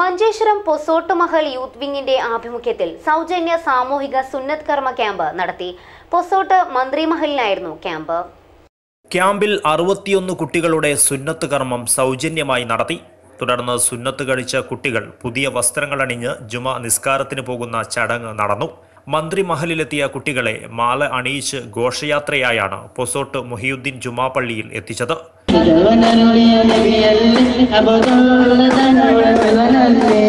Manjeshwaram പൊസോട്ടുമഹൽ youth വിങ്ങിന്റെ ആഭിമുഖ്യത്തിൽ സൗജന്യ സാമൂഹിക സുന്നത് കർമ്മ ക്യാമ്പ് നടത്തി. പൊസോട്ട് മന്ത്രിമഹലിനായിരുന്നു ക്യാമ്പ്. ക്യാമ്പിൽ അറുപത്തിയൊന്ന് കുട്ടികളുടെ സുന്നത്ത് കർമ്മം സൗജന്യമായി നടത്തി. തുടർന്ന് സുന്നത്ത് കഴിച്ച കുട്ടികൾ പുതിയ വസ്ത്രങ്ങൾ അണിഞ്ഞ് ജുമ നിസ്കാരത്തിന് പോകുന്ന ചടങ്ങ് നടന്നു. മന്ത്രി മഹലിലെത്തിയ കുട്ടികളെ മാല അണിയിച്ച് ഘോഷയാത്രയായാണ് പൊസോട്ട് മുഹിയുദ്ദീൻ ജുമാ പള്ളിയിൽ എത്തിച്ചത്. ನಿಜವನರುಳಿಯ ನಬಿಯಲ್ಲಿ ಅಬದೊಳ್ಳದನೊಳಗನಲ್ಲಿ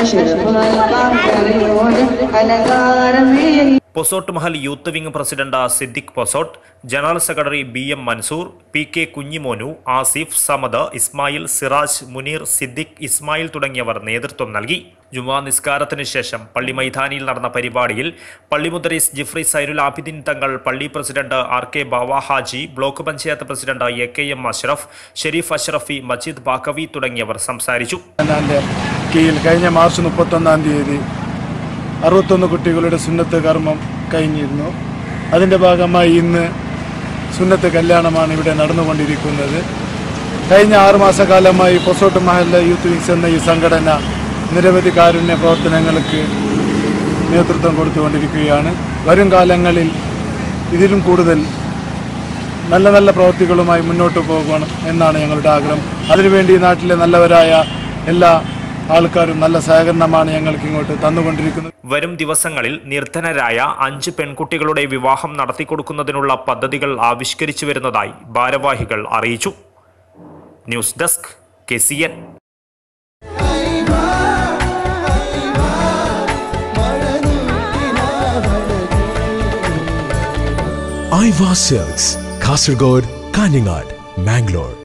ಅಶರಫುಲ್ ಪಾಪರಿಯೋಡೆ ಅಲಂಕಾರವೇ Posot Mahal youth wing president Siddique Posot general secretary B M Mansoor P K Kunhimonu Asif Samad Ismail Siraj Muneer Siddique Ismail തുടങ്ങിയവർ നേതൃത്വം നൽകി. ജുമാ നിസ്കാരത്തിന് ശേഷം പള്ളി മൈതാനിയിൽ നടന്ന പരിപാടിയിൽ പള്ളി മുദ്രീസ് ജിഫ്രി സൈരുൽ ആബിദിൻ തങ്ങൾ പള്ളി president R K Bava Haji block panchayat president A K M Ashraf Sharif Ashrafi Majeed Baqavi തുടങ്ങിയവർ സംസാരിച്ചു. കഴിഞ്ഞ മാർച്ച് മുപ്പത്തൊന്നാം തീയതി അറുപത്തൊന്ന് കുട്ടികളുടെ സുന്നത്ത് കർമ്മം കഴിഞ്ഞിരുന്നു. അതിന്റെ ഭാഗമായി ഇന്ന് സുന്നത്ത് കല്യാണമാണ് ഇവിടെ നടന്നുകൊണ്ടിരിക്കുന്നത്. കഴിഞ്ഞ ആറുമാസകാലമായി പൊസോട്ട് മഹല്ല യൂത്ത് വിങ്സ് എന്ന ഈ സംഘടന നിരവധി കാരുണ്യ പ്രവർത്തനങ്ങൾക്ക് നേതൃത്വം കൊടുത്തുകൊണ്ടിരിക്കുകയാണ്. വരും കാലങ്ങളിൽ ഇതിലും കൂടുതൽ നല്ല നല്ല പ്രവൃത്തികളുമായി മുന്നോട്ട് പോകണം എന്നാണ് ഞങ്ങളുടെ ആഗ്രഹം. അതിനുവേണ്ടി നാട്ടിലെ നല്ലവരായ എല്ലാ ആൾക്കാരും നല്ല സഹകരണമാണ് ഞങ്ങൾക്ക് ഇങ്ങോട്ട് തന്നുകൊണ്ടിരിക്കുന്നത്. വരും ദിവസങ്ങളിൽ നിർധനരായ അഞ്ച് പെൺകുട്ടികളുടെ വിവാഹം നടത്തിക്കൊടുക്കുന്നതിനുള്ള പദ്ധതികൾ ആവിഷ്കരിച്ചു വരുന്നതായി ഭാരവാഹികൾ അറിയിച്ചു. News desk K C N. I സെൽസ് കാസർഗോഡ് കാഞ്ഞങ്ങാട് മാംഗ്ലൂർ.